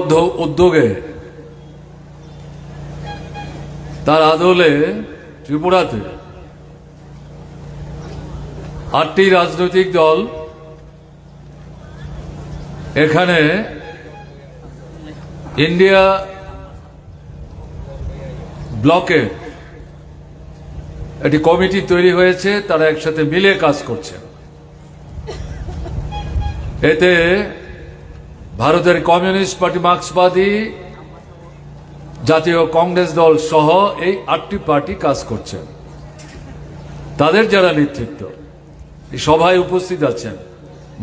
উদ্যোগ- তার আদলে ত্রিপুরাতে আটটি রাজনৈতিক দল এখানে ইন্ডিয়া ব্লকে একটি কমিটি তৈরি হয়েছে, তারা একসাথে মিলে কাজ করছে। এতে ভারতের কমিউনিস্ট পার্টি মার্ক্সবাদী জাতীয় কংগ্রেস দল সহ এই আটটি পার্টি কাজ করছেন। তাদের যারা নেতৃত্ব, এই সভায় উপস্থিত আছেন,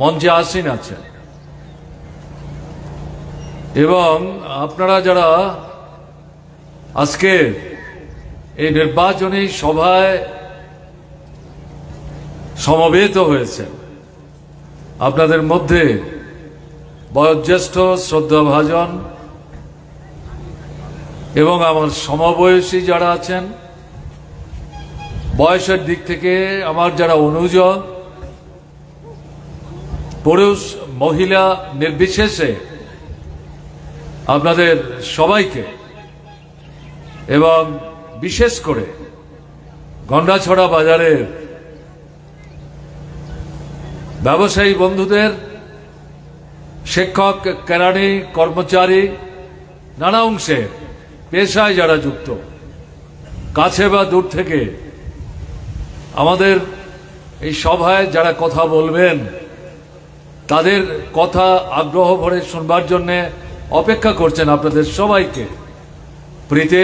মঞ্চে আসীন আছেন। এবং আপনারা যারা আজকে এই নির্বাচনী সভায় সমবেত হয়েছেন, আপনাদের মধ্যে বয়োজ্যেষ্ঠ শ্রদ্ধাভাজন এবং আমার সমবয়সী যারা আছেন, বয়সের দিক থেকে আমার যারা অনুজন পুরুষ, মহিলা নির্বিশেষে আপনাদের সবাইকে এবং বিশেষ করে গন্ডাছড়া বাজারের ব্যবসায়ী বন্ধুদের শিক্ষক কেরানি কর্মচারী, নানা অংশে পেশায় যারা যুক্ত। কাছে বা দূর থেকে আমাদের এই সভায় যারা কথা বলবেন, তাদের কথা আগ্রহ ভরে শুনবার জন্য অপেক্ষা করছেন আপনাদের সবাইকে। প্রীতে,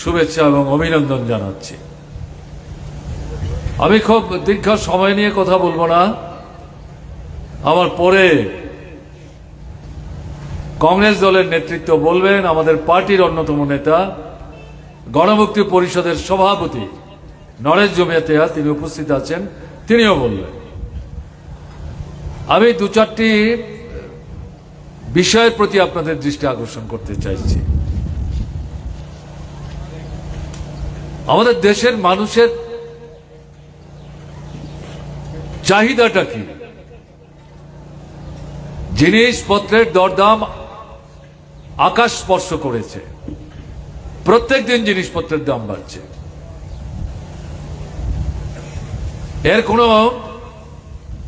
শুভেচ্ছা এবং অভিনন্দন জানাচ্ছি। আমি খুব দীর্ঘ সময় নিয়ে কথা বলব না। আমার পরে কংগ্রেস দলের নেতৃত্ব বলবেন আমাদের পার্টির অন্যতম নেতা, গণমুক্তি পরিষদের সভাপতি নরেশ জমিয়াতিয়া তিনি উপস্থিত আছেন, তিনিও বললেন। আমি দু চারটি বিষয়ের প্রতি আপনাদের দৃষ্টি আকর্ষণ করতে চাইছি। আমাদের দেশের মানুষের চাহিদাটা কি? জিনিসপত্রের দরদাম আকাশ স্পর্শ করেছে। প্রত্যেক দিন জিনিসপত্রের দাম বাড়ছে। এর কোনো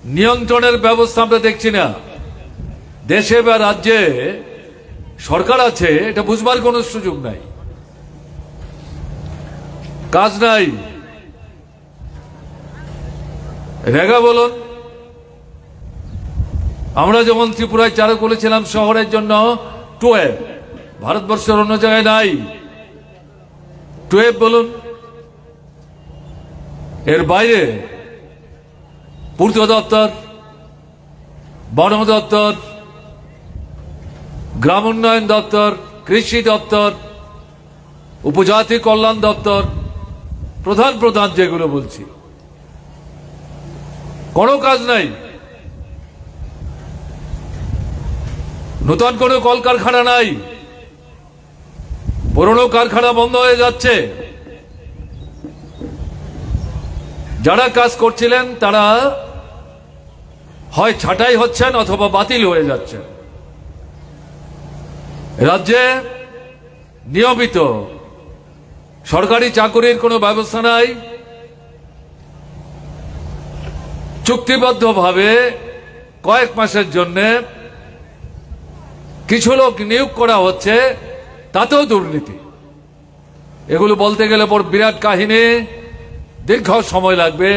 নিয়ন্ত্রণের ব্যবস্থা আমরা দেখছি না। দেশে বা রাজ্যে সরকার আছে, এটা বুঝবার কোনো সুযোগ নাই। কাজ নাই। রেগা বলুন। আমরা যেমন ত্রিপুরায় চালু করেছিলাম শহরের জন্য টুয়েব ভারতবর্ষের অন্য জায়গায় নাই। টুয়েব বলুন। এর বাইরে পূর্ত দপ্তর বন দপ্তর, গ্রাম উন্নয়ন দপ্তর, কৃষি দপ্তর, উপজাতি কল্যাণ দপ্তর, প্রধান প্রধান যেগুলো বলছি। কোনো কাজ নাই। নতুন কোনো কলকারখানা নাই। পুরনো কারখানা বন্ধ হয়ে যাচ্ছে। যারা কাজ করছিলেন, তারা হয় ছাঁটাই হচ্ছেন অথবা বাতিল হয়ে যাচ্ছেন। রাজ্যে নিয়মিত সরকারি চাকুরির কোনো ব্যবস্থা নাই। চুক্তিবদ্ধভাবে কয়েক মাসের জন্যে কিছু লোক নিয়োগ করা হচ্ছে, তাতেও দুর্নীতি। এগুলো বলতে গেলে পর বিরাট কাহিনী, দীর্ঘ সময় লাগবে,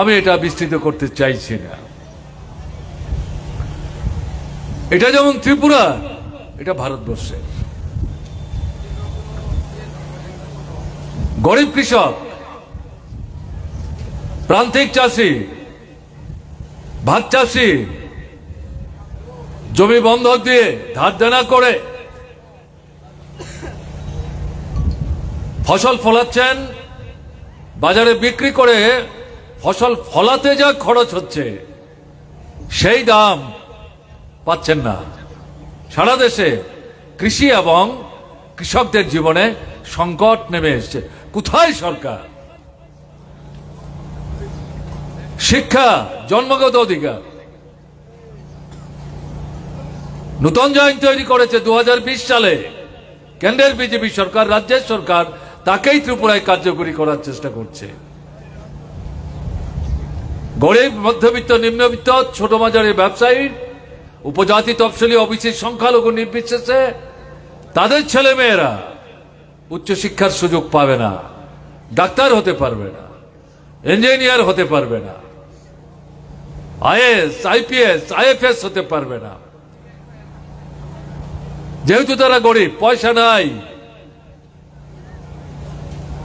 আমি এটা বিস্তৃত করতে চাইছি না। এটা যেমন ত্রিপুরা, এটা ভারতবর্ষের গরিব কৃষক, প্রান্তিক চাষি, ভাত চাষি জমি বন্ধক দিয়ে ধার দেনা করে ফসল ফলাচ্ছেন, বাজারে বিক্রি করে ফসল ফলাতে যা খরচ হচ্ছে, সেই দাম পাচ্ছেন না। সারা দেশে কৃষি এবং কৃষকদের জীবনে সংকট নেমে এসছে। কোথায় সরকার? শিক্ষা, জন্মগত অধিকার। নতুন আইন তৈরি করেছে দু হাজার বিশ সালে। কেন্দ্রের বিজেপি সরকার, রাজ্যের সরকার তাকেই ত্রিপুরায় কার্যকরী করার চেষ্টা করছে। গরিব, মধ্যবিত্ত, নিম্নবিত্ত, ছোট মাঝারি ব্যবসায়ী, উপজাতি তফসিলি অবিসির সংখ্যালঘু নির্বিশেষে তাদের ছেলে মেয়েরা উচ্চশিক্ষার সুযোগ পাবে না, ডাক্তার হতে পারবে না, ইঞ্জিনিয়ার হতে পারবে না আইএস আইপিএস, আইএফএস হতে পারবে না। যেহেতু তারা গরিব, পয়সা নাই।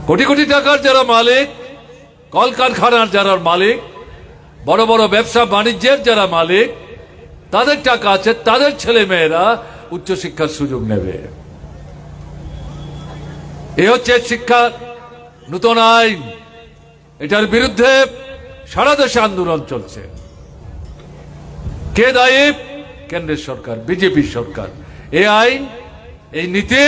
কোটি কোটি টাকার যারা মালিক, কলকারখানার যারা মালিক, বড় বড় ব্যবসা বাণিজ্যের যারা মালিক, তাদের টাকা আছে, তাদের ছেলে মেয়েরা উচ্চশিক্ষার সুযোগ নেবে। এ হচ্ছে শিক্ষার নূতন আইন। এটার বিরুদ্ধে সারা দেশে আন্দোলন চলছে। কে দায়ী? কেন্দ্রের সরকার বিজেপি সরকার। এই আইন, এই নীতি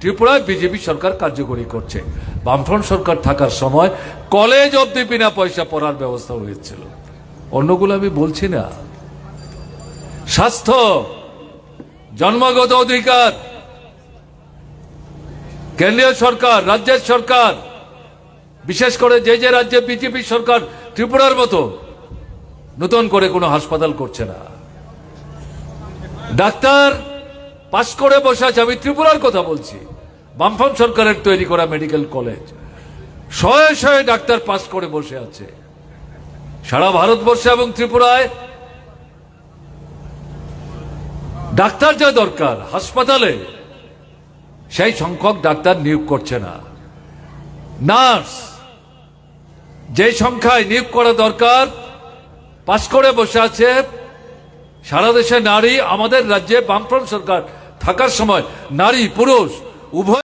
ত্রিপুরায় বিজেপি সরকার কার্যকরী করছে। বামফ্রন্ট সরকার থাকার সময় কলেজ অব্দি বিনা পয়সা পড়ার ব্যবস্থা হয়েছিল। অন্যগুলো আমি বলছি না। স্বাস্থ্য, জন্মগত অধিকার, কেন্দ্রীয় সরকার, রাজ্যের সরকার, বিশেষ করে যে যে রাজ্যে বিজেপি সরকার ত্রিপুরার মতো নতুন করে কোনো হাসপাতাল করছে না। ডাক্তার পাশ করে বসে আছে। আমি ত্রিপুরার কথা বলছি। বামফ্রন্ট সরকারের তৈরি করা মেডিকেল কলেজ। শয়ে শয়ে ডাক্তার পাস করে বসে আছে। সারা ভারতবর্ষে এবং ত্রিপুরায় ডাক্তার যা দরকার, হাসপাতালে, সেই সংখ্যক ডাক্তার নিয়োগ করছে না। নার্স, যে সংখ্যায় নিয়োগ করা দরকার, পাশ করে বসে আছে সারা দেশে নারী আমাদের রাজ্যে বামফ্রন্ট সরকার থাকার সময় নারী পুরুষ উভয়